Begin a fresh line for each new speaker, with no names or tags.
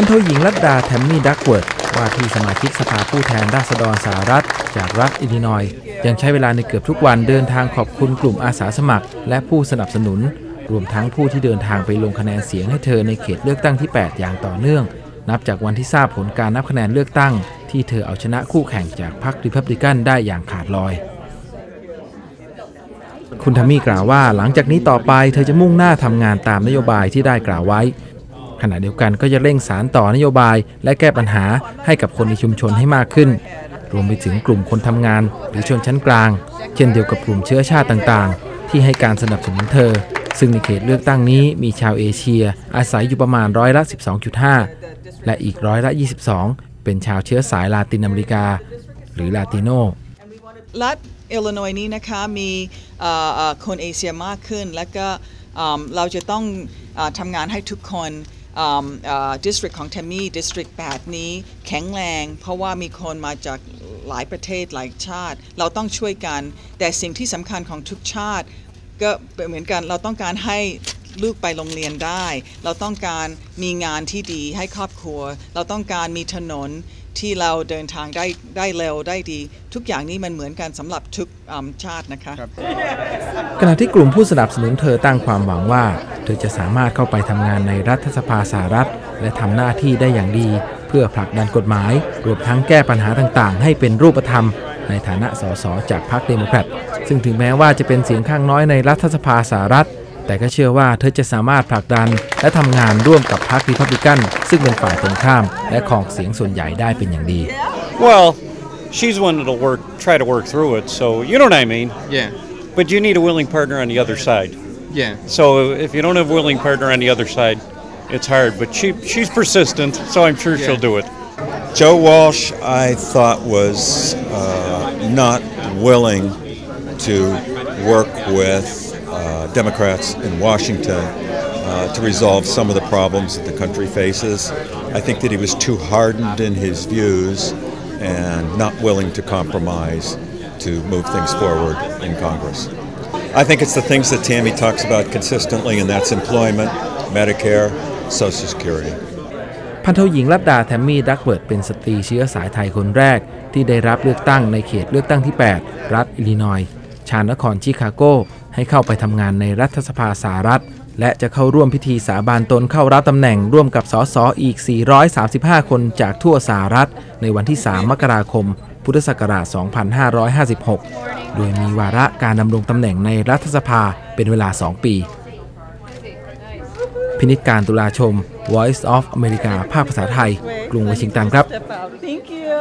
พันโทหญิงรัตดาแทมมี่ดักเวิร์ดว่าที่สมาชิกสภาผู้แทนราษฎรสหรัฐ จากรัฐอิลลินอยยังใช้เวลาในเกือบทุกวันเดินทางขอบคุณกลุ่มอาสาสมัคร และผู้สนับสนุน รวมทั้งผู้ที่เดินทางไปลงคะแนนเสียงให้เธอในเขตเลือกตั้งที่ 8 อย่างต่อเนื่อง นับจากวันที่ทราบผลการนับคะแนนเลือกตั้ง ที่เธอเอาชนะคู่แข่งจากพรรคริพับลิกันได้อย่างขาดลอยคุณทามี่กล่าวว่าหลังจากนี้ต่อไปเธอจะมุ่งหน้าทำงานตามนโยบายที่ได้กล่าวไว้ ขณะเดียวกันก็จะเร่งสารต่อนโยบาย และแก้ปัญหาให้กับคนในชุมชนให้มากขึ้น รวมไปถึงกลุ่มคนทำงาน หรือชนชั้นกลาง เช่นเดียวกับกลุ่มเชื้อชาติต่างๆ ที่ให้การสนับสนุนเธอ ซึ่งในเขตเลือกตั้งนี้มีชาวเอเชีย อาศัยอยู่ประมาณร้อยละ 12.5 และอีกร้อยละ 22 เป็นชาวเชื้อสายลาตินอเมริกา หรือลาติโน
รัฐอิลลินอยส์นี้นะคะมีคนเอเชียมากขึ้น แล้วก็เราจะต้องทำงานให้ทุกคน ดิสตริกของเทมมี่ดิสตริก8นี้แข็งแรง เพราะว่ามีคนมาจากหลายประเทศหลายชาติ เราต้องช่วยกัน แต่สิ่งที่สำคัญของทุกชาติ ก็เหมือนกันเราต้องการให้ลูกไปโรงเรียนได้ เราต้องการมีงานที่ดีให้ครอบครัว เราต้องการมีถนน ที่เราเดินทางได้ได้เร็วได้ดี ทุกอย่างนี้มันเหมือนกันสำหรับทุกอืมชาตินะคะ
ขณะที่กลุ่มผู้สนับสนุนเธอตั้งความหวังว่า เธอจะสามารถเข้าไปทำงานในรัฐสภาสหรัฐ และทำหน้าที่ได้อย่างดี เพื่อผลักดันกฎหมาย รวมทั้งแก้ปัญหาต่างๆ ให้เป็นรูปธรรม ในฐานะสสจากพรรคเดโมแครตซึ่งถึงแม้ว่าจะเป็นเสียงข้างน้อยในรัฐสภาสหรัฐ แต่ก็เชื่อว่าเธอจะสามารถผลักดัน และทำงานร่วมกับพรรครีพับลิกัน ซึ่งเป็นฝ่ายตรงข้าม และของเสียงส่วนใหญ่ได้เป็นอย่างดี
Well, she's one that'll work, try to work through it. So you know what I mean.
Yeah,
But you need a willing partner on the other side.
yeah.
So if you don't have a willing partner on the other side, it's hard. But she she's persistent, so I'm sure she'll do it.
Joe Walsh, I thought was uh, not willing to work with uh, Democrats in Washington uh, to resolve some of the problems that the country faces. I think that he was too hardened in his views and not willing to compromise to move things forward in Congress. I think it's the things that Tammy talks about consistently, and that's employment, Medicare, Social Security.
พันโทหญิงรัตดาแทมมี่ดักเวิร์ดเป็นสตรีเชื้อสายไทยคนแรก ที่ได้รับเลือกตั้งในเขตเลือกตั้งที่ 8 รัฐอิลลินอยส์ชานครชิคาโก ให้เข้าไปทำงานในรัฐสภาสหรัฐ และจะเข้าร่วมพิธีสาบานตนเข้ารับตำแหน่งร่วมกับสสอีก 435 คนจากทั่วสหรัฐ ในวันที่ 3 มกราคม พุทธศักราช 2556 โดยมีวาระการดำรงตำแหน่งในรัฐสภาเป็นเวลา 2 ปี พินิจการตุลาชม Voice of America ภาคภาษาไทย กรุงวอชิงตันครับ
Thank you